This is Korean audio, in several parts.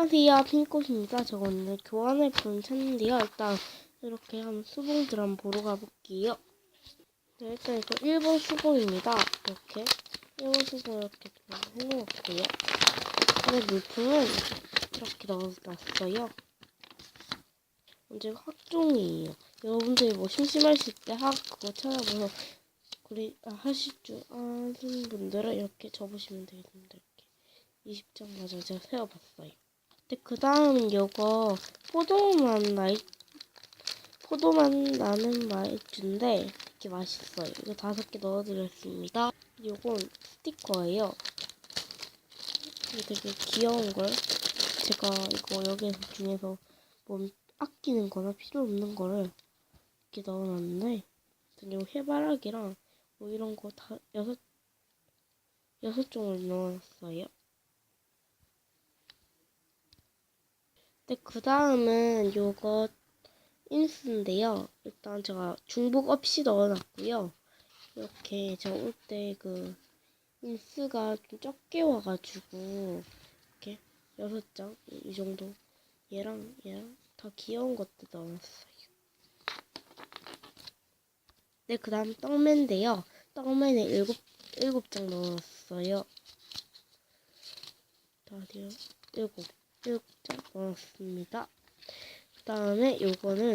안녕하세요 핑꽃입니다. 저 오늘 교환을 분 찾는데요. 일단 이렇게 한 수봉들 한번 보러 가볼게요. 네, 일단 이거 1번 수봉입니다. 이렇게 1번 수봉 이렇게 좀 해놓았고요. 안에 물품은 이렇게 넣어놨어요. 이제 학종이에요. 여러분들이 뭐 심심하실 때학 그거 찾아보서 그리 아, 하실 줄 아는 분들은 이렇게 접으시면 되겠는데 이렇게 20장 맞아 제가 세어봤어요. 근데 그 다음은 요거 포도만 나이 포도만 나는 말주인데 이렇게 맛있어요. 이거 다섯 개 넣어드렸습니다. 요건 스티커예요. 이게 되게 귀여운 걸 제가 이거 여기에서 중에서 뭐 아끼는 거나 필요 없는 거를 이렇게 넣어놨는데 요 해바라기랑 뭐 이런 거 다 여섯 여섯 종을 넣어놨어요. 근데 그 다음은 요거 인스인데요. 일단 제가 중복 없이 넣어놨고요. 이렇게 올때그 인스가 좀 적게 와가지고 이렇게 여섯 장 이 정도 얘랑 얘랑 다 귀여운 것들 넣어놨어요. 네, 그 다음 떡맨인데요. 떡맨에 일곱, 일곱 장 넣어놨어요. 다리요. 일곱, 장 넣었습니다. 그 다음에 요거는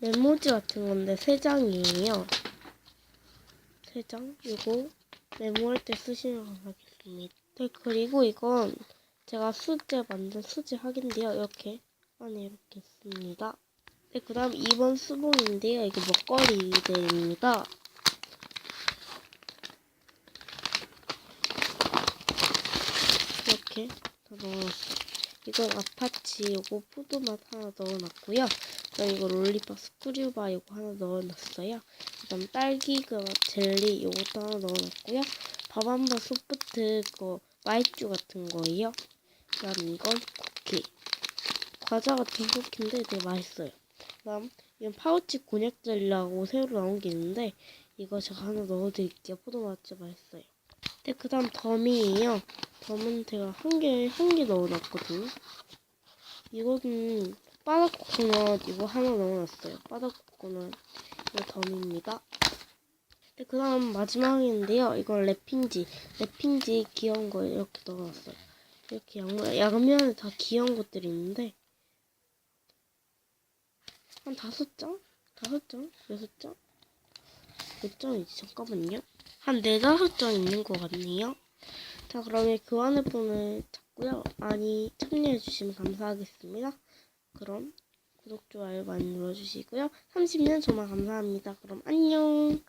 메모지 같은 건데 세 장이에요. 세 장. 요거 메모할 때 쓰시면 감사하겠습니다. 네, 그리고 이건 제가 수제 만든 수제 학인데요. 이렇게 안에 이렇게 있습니다. 네, 그 다음 2번 수봉인데요. 이게 먹거리들입니다. 이렇게 다 넣어놨어요. 이건 아파치 요거 포도맛 하나 넣어놨고요. 그다음 이거 롤리팝 스크류바 요거 하나 넣어놨어요. 그다음 딸기 그 젤리 요것도 하나 넣어놨고요. 밥 한 번 소프트 그 마이쮸 같은 거예요. 그다음 이건 쿠키. 과자 같은 쿠키인데 되게 맛있어요. 그다음 이건 파우치 곤약 젤리라고 새로 나온 게 있는데 이거 제가 하나 넣어드릴게요. 포도맛 진짜 맛있어요. 네, 그 다음 덤이에요. 덤은 제가 한 개 한 개 넣어놨거든요. 이거는 바닥 코코넛 이거 하나 넣어놨어요. 바닥 코코넛 이거 덤입니다. 네, 그 다음 마지막인데요. 이건 랩핑지 랩핑지 귀여운 거 이렇게 넣어놨어요. 이렇게 양면 양면에 다 귀여운 것들이 있는데 한 다섯 장? 다섯 장? 여섯 장? 몇 장이지? 잠깐만요. 한 네다섯 장 있는 것 같네요. 자, 그러면 교환을 번을 찾고요. 많이 참여해주시면 감사하겠습니다. 그럼 구독, 좋아요 많이 눌러주시고요. 30년 정말 감사합니다. 그럼 안녕!